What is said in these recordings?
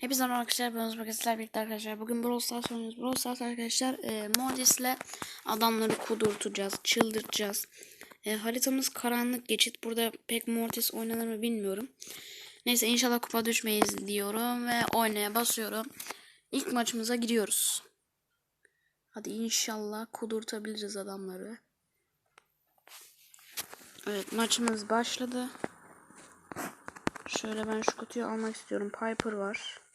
Hepinize merhaba arkadaşlar. Ben Özbek Esler birlikte arkadaşlar. Bugün Brawl Stars oynuyoruz. Brawl Stars arkadaşlar e, Mortis'le adamları kudurtacağız. Çıldırtacağız. E, haritamız karanlık geçit. Burada pek Mortis oynanır mı bilmiyorum. Neyse inşallah kupa düşmeyiz diyorum. Ve oynaya basıyorum. İlk maçımıza giriyoruz. Hadi inşallah kudurtabiliriz adamları. Evet maçımız başladı. Şöyle ben şu kutuyu almak istiyorum. Piper var.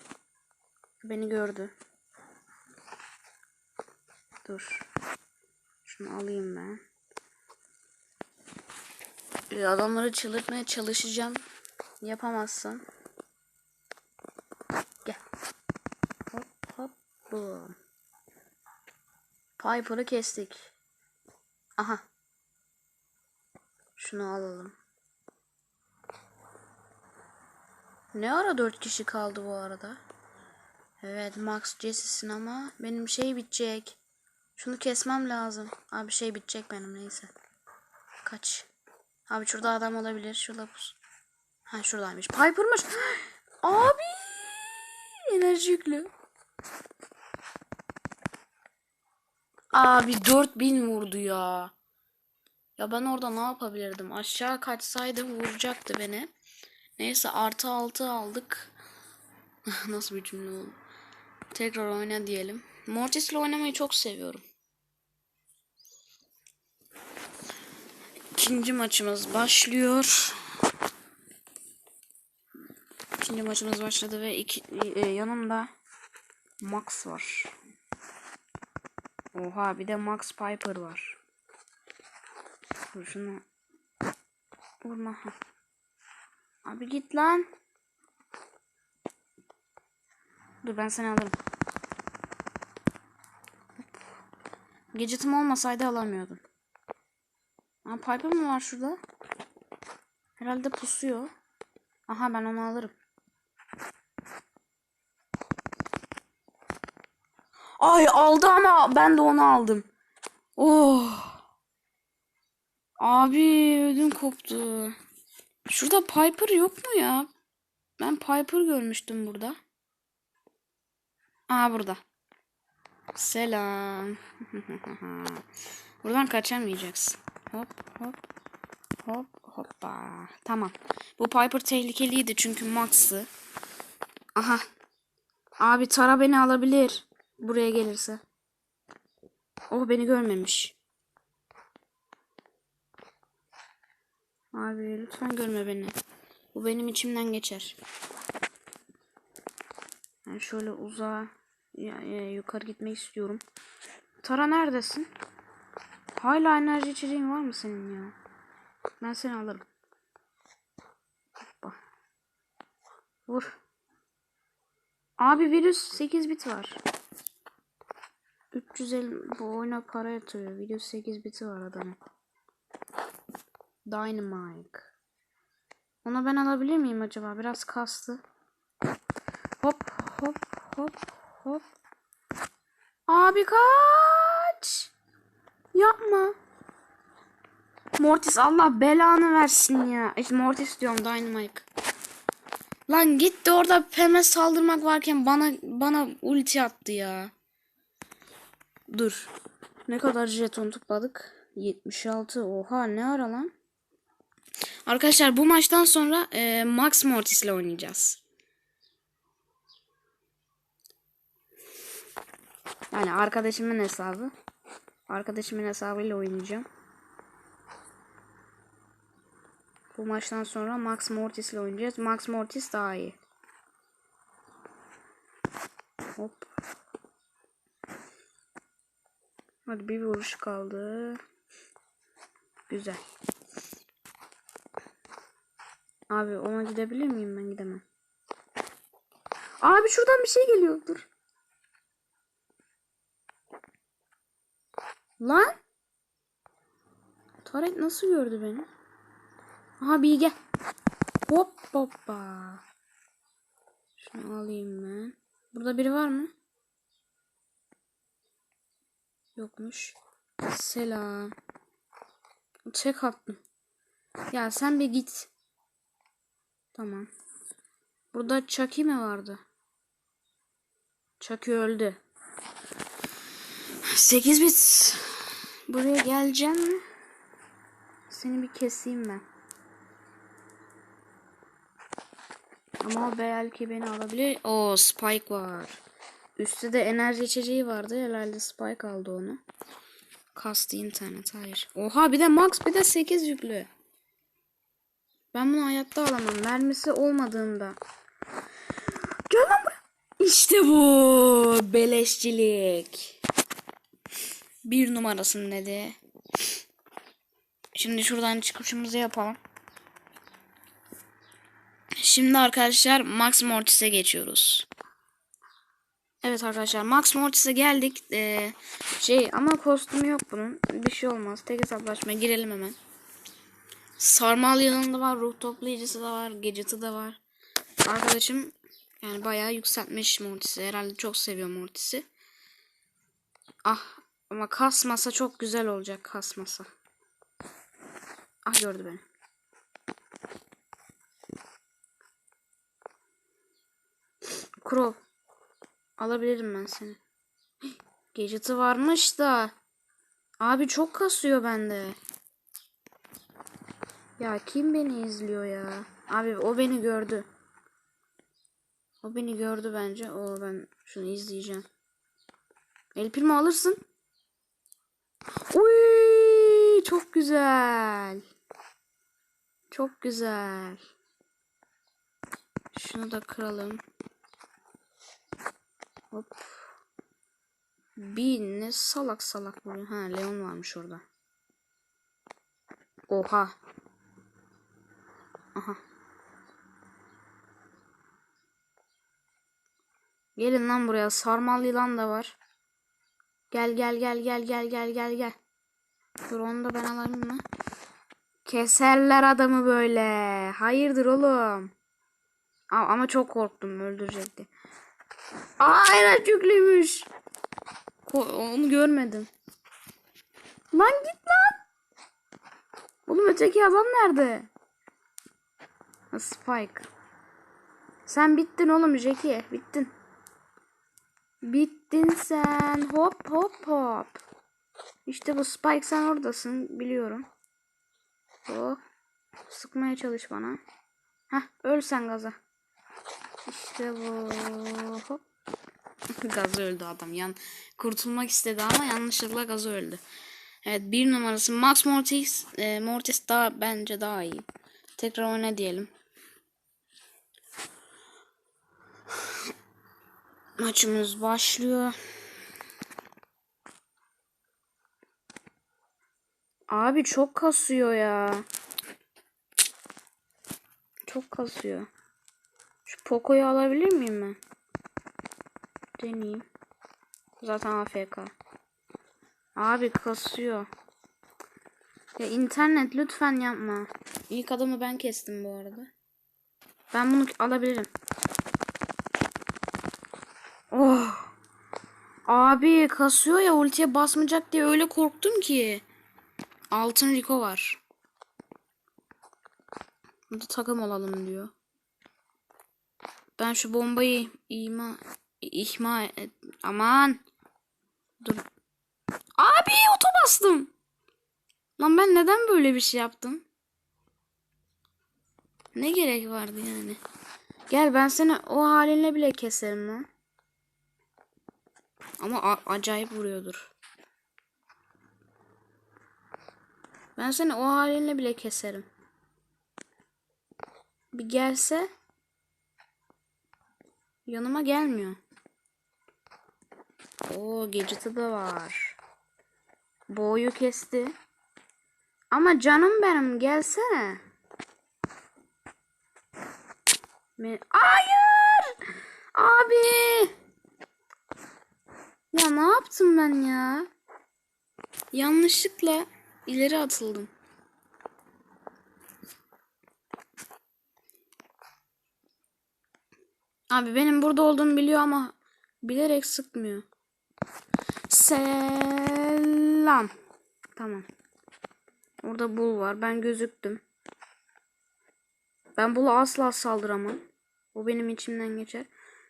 Beni gördü. Dur. Şunu alayım ben. Ee, Adamları çıldırtmaya çalışacağım. Yapamazsam. Gel. Hop hop boom. Piper'ı kestik. Aha. Şunu alalım. Ne ara dört kişi kaldı bu arada? Evet Max Jesse'sin ama benim şey bitecek. Şunu kesmem lazım. Abi şey bitecek benim neyse. Kaç. Abi şurada adam olabilir. Şurada pus. Ha şuradaymış. Piper'mış. Abi. Enerji yüklü. Abi 4000 vurdu ya. Ya ben orada ne yapabilirdim? Aşağı kaçsaydım vuracaktı beni. Neyse artı altı aldık. Nasıl bir cümle oldu? Tekrar oyna diyelim. Mortis'le oynamayı çok seviyorum. İkinci maçımız başlıyor. İkinci maçımız başladı ve iki, e, yanımda Max var. Oha bir de Max Piper var. Dur şunu vurma. Abi git lan. Dur ben seni alırım. Gadget'ım olmasaydı alamıyordum. Aa, Piper mı var şurada? Herhalde pusuyor. Aha ben onu alırım. Ay aldı ama ben de onu aldım. Oh. Abi ödüm koptu. Şurada Piper yok mu ya? Ben Piper görmüştüm burada. Aa burada. Selam. Buradan kaçamayacaksın. Hop hop. Hop hoppa. Tamam. Bu Piper tehlikeliydi çünkü Max'ı. Aha. Abi Tara beni alabilir. Buraya gelirse. Oh beni görmemiş. Abi lütfen görme beni. Bu benim içimden geçer. Ben şöyle uzağa ya, ya, yukarı gitmek istiyorum. Tara neredesin? Hala enerji içeceğin var mı senin ya? Ben seni alırım. Hoppa. Vur. Abi virüs 8 bit var. 350 bu oyuna para yatırıyor. Virüs 8 biti var adamın. Dynamite. Onu ben alabilir miyim acaba? Biraz kastı. Hop hop. Abi kaç. Yapma. Mortis Allah belanı versin ya. İşte Mortis diyorum Dynamite. Lan gitti orada Pem'e saldırmak varken bana bana ulti attı ya. Dur. Ne kadar jeton topladık? 76. Oha ne ara lan? Arkadaşlar bu maçtan sonra e, Max Mortis ile oynayacağız. Yani arkadaşımın hesabı. Arkadaşımın hesabıyla oynayacağım. Bu maçtan sonra Max Mortis ile oynayacağız. Max Mortis daha iyi. Hop. Hadi bir vuruş kaldı. Güzel. Abi ona gidebilir miyim ben gidemem. Abi şuradan bir şey geliyor. Dur. Lan. Taret nasıl gördü beni? Aha Bilge. Hop hoppa. Şunu alayım ben. Burada biri var mı? Yokmuş. Selam. Çek attım. Ya sen bir git. Tamam. Burada Chucky mi vardı? Chucky öldü. 8 bit. Buraya geleceğim mi? Seni bir keseyim ben. Ama belki beni alabilir. O Spike var. Üstte de enerji içeceği vardı. Herhalde Spike aldı onu. Kastı internet hayır. Oha bir de max bir de 8 yüklü. Ben bunu hayatta alamam. Mermisi olmadığında. Gel. İşte bu. Beleşçilik. Bir numarasın dedi. Şimdi şuradan çıkışımızı yapalım. Şimdi arkadaşlar Max Mortis'e geçiyoruz. Evet arkadaşlar Max Mortis'e geldik. Ee, şey ama kostümü yok bunun. Bir şey olmaz. Tek hesaplaşmaya girelim hemen. Sarmal yanında var. Ruh toplayıcısı da var. Gadget'ı da var. Arkadaşım yani bayağı yükseltmiş Mortis'i. Herhalde çok seviyor Mortis'i. Ah ama kasmasa çok güzel olacak kasmasa. Ah gördü beni. Crow. Alabilirim ben seni. Gadget'ı varmış da. Abi çok kasıyor bende. Ya kim beni izliyor ya? Abi o beni gördü. O beni gördü bence. O ben şunu izleyeceğim. El Primo alırsın. Uy, çok güzel. Çok güzel. Şunu da kıralım. Hop. Bir ne salak salak vuruyor. Ha Leon varmış orada. Oha. Aha. Gelin lan buraya. Sarmal yılan da var. Gel gel gel gel gel gel gel gel. Dur onu da ben alayım mı? Keserler adamı böyle. Hayırdır oğlum? Ama, ama çok korktum öldürecekti. Aa evet onu görmedim. Lan git lan. Oğlum öteki adam nerede? Spike. Sen bittin oğlum Jackie. Bittin. Bittin sen. Hop hop hop. İşte bu Spike sen oradasın biliyorum. Oh. Sıkmaya çalış bana. Heh öl sen gaza. İşte bu. Hop. gazı öldü adam. Yan kurtulmak istedi ama yanlışlıkla gazı öldü. Evet bir numarası Max Mortis. E, Mortis daha bence daha iyi. Tekrar oyna diyelim. Maçımız başlıyor. Abi çok kasıyor ya. Çok kasıyor. Şu Poco'yu alabilir miyim ben? Deneyeyim. Zaten AFK. Abi kasıyor. Ya internet lütfen yapma. İlk adamı ben kestim bu arada. Ben bunu alabilirim. Oh. Abi kasıyor ya ultiye basmayacak diye öyle korktum ki. Altın Rico var. Burada takım olalım diyor. Ben şu bombayı ima ihma et. Aman. Dur. Abi oto bastım. Lan ben neden böyle bir şey yaptım? Ne gerek vardı yani? Gel ben seni o halinle bile keserim lan. Ama acayip vuruyordur. Ben seni o halinle bile keserim. Bir gelse yanıma gelmiyor. O gadget'ı da var. Boyu kesti. Ama canım benim gelsene. Hayır! Abi! Ya ne yaptım ben ya? Yanlışlıkla ileri atıldım. Abi benim burada olduğumu biliyor ama bilerek sıkmıyor. Selam. Tamam. Orada bul var. Ben gözüktüm. Ben bulu asla saldıramam. O benim içimden geçer.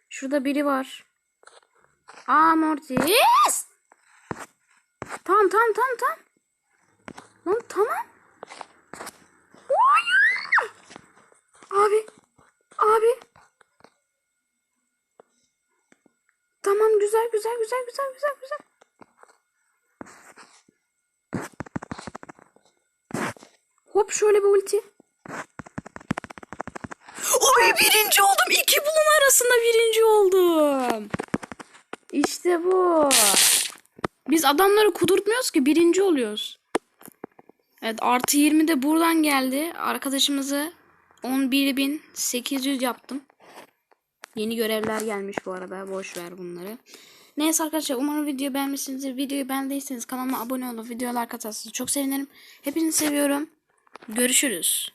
Şurada biri var. Aa Mortis. Tamam tamam tamam tamam. Lan tamam. Abi. Abi. Tamam güzel güzel güzel güzel güzel güzel. Hop şöyle bir ulti. Oy birinci oldum. İki bulun arasında birinci oldum. İşte bu. Biz adamları kudurtmuyoruz ki birinci oluyoruz. Evet artı 20 de buradan geldi. Arkadaşımızı 11.800 yaptım. Yeni görevler gelmiş bu arada. Boş ver bunları. Neyse arkadaşlar umarım videoyu beğenmişsinizdir. Videoyu beğendiyseniz kanalıma abone olup videoya like çok sevinirim. Hepinizi seviyorum. Görüşürüz.